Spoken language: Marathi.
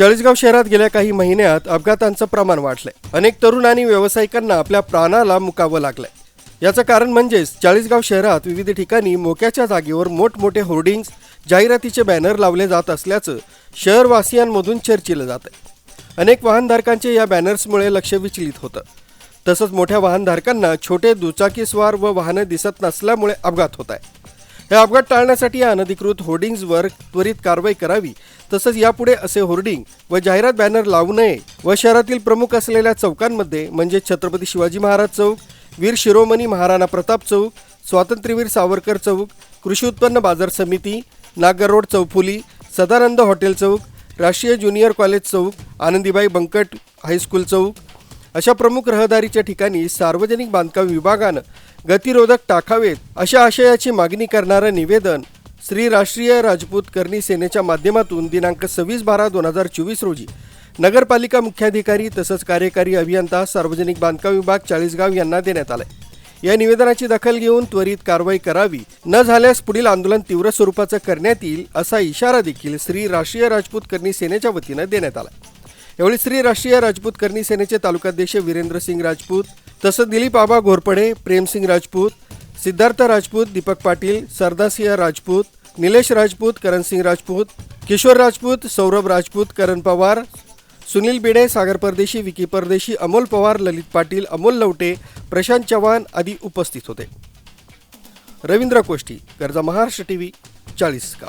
चाळीसगाव शहरात गेल्या काही महिन्यात अपघातांचं प्रमाण वाढलंय. अनेक तरुण आणि व्यावसायिकांना आपल्या प्राणाला मुकावं लागलंय. याचं कारण म्हणजेच चाळीसगाव शहरात विविध ठिकाणी मोक्याच्या जागेवर मोठमोठे होर्डिंग्ज जाहिरातीचे बॅनर लावले जात असल्याचं शहरवासियांमधून चर्चिलं जात आहे अनेक वाहनधारकांचे या बॅनर्समुळे लक्ष विचलित होतं. तसंच मोठ्या वाहनधारकांना छोटे दुचाकीस्वार व वाहनं दिसत नसल्यामुळे अपघात होत आहे. हे अपघात टाळण्यासाठी या अनधिकृत होर्डिंग्जवर त्वरित कारवाई करावी. तसंच यापुढे असे होर्डिंग व जाहिरात बॅनर लावू नये व शहरातील प्रमुख असलेल्या चौकांमध्ये म्हणजे छत्रपती शिवाजी महाराज चौक वीर शिरोमणी महाराणा प्रताप चौक स्वातंत्र्यवीर सावरकर चौक कृषी उत्पन्न बाजार समिती नागर रोड चौफुली सदानंद हॉटेल चौक राष्ट्रीय ज्युनियर कॉलेज चौक आनंदीबाई बंकट हायस्कूल चौक अशा प्रमुख रहदारीच्या ठिकाणी सार्वजनिक बांधकाम विभागानं गतिरोधक टाकावेत अशा आशयाची मागणी करणारं निवेदन श्री राष्ट्रीय राजपूत करणी सेनेच्या माध्यमातून दिनांक सव्वीस बारा दोन हजार चोवीस रोजी नगरपालिका मुख्याधिकारी तसंच कार्यकारी अभियंता सार्वजनिक बांधकाम विभाग चाळीसगाव यांना देण्यात आलंय. या निवेदनाची दखल घेऊन त्वरित कारवाई करावी न झाल्यास पुढील आंदोलन तीव्र स्वरूपाचं करण्यात येईल असा इशारा देखील श्री राष्ट्रीय राजपूत करणी सेनेच्या वतीनं देण्यात आला यावेळी श्री राष्ट्रीय राजपूत करणी सेनेचे तालुकाध्यक्ष वीरेंद्र सिंग राजपूत तसंच दिलीप आबा घोरपडे प्रेमसिंग राजपूत सिद्धार्थ राजपूत दीपक पाटील सरदासिंह राजपूत निलेश राजपूत करणसिंग राजपूत किशोर राजपूत सौरभ राजपूत करण पवार सुनील बिडे सागर परदेशी विकी परदेशी अमोल पवार ललित पाटील अमोल लवटे प्रशांत चव्हाण आदी उपस्थित होते. रवींद्र कोष्टी गरजा महाराष्ट्र टीव्ही चाळीस का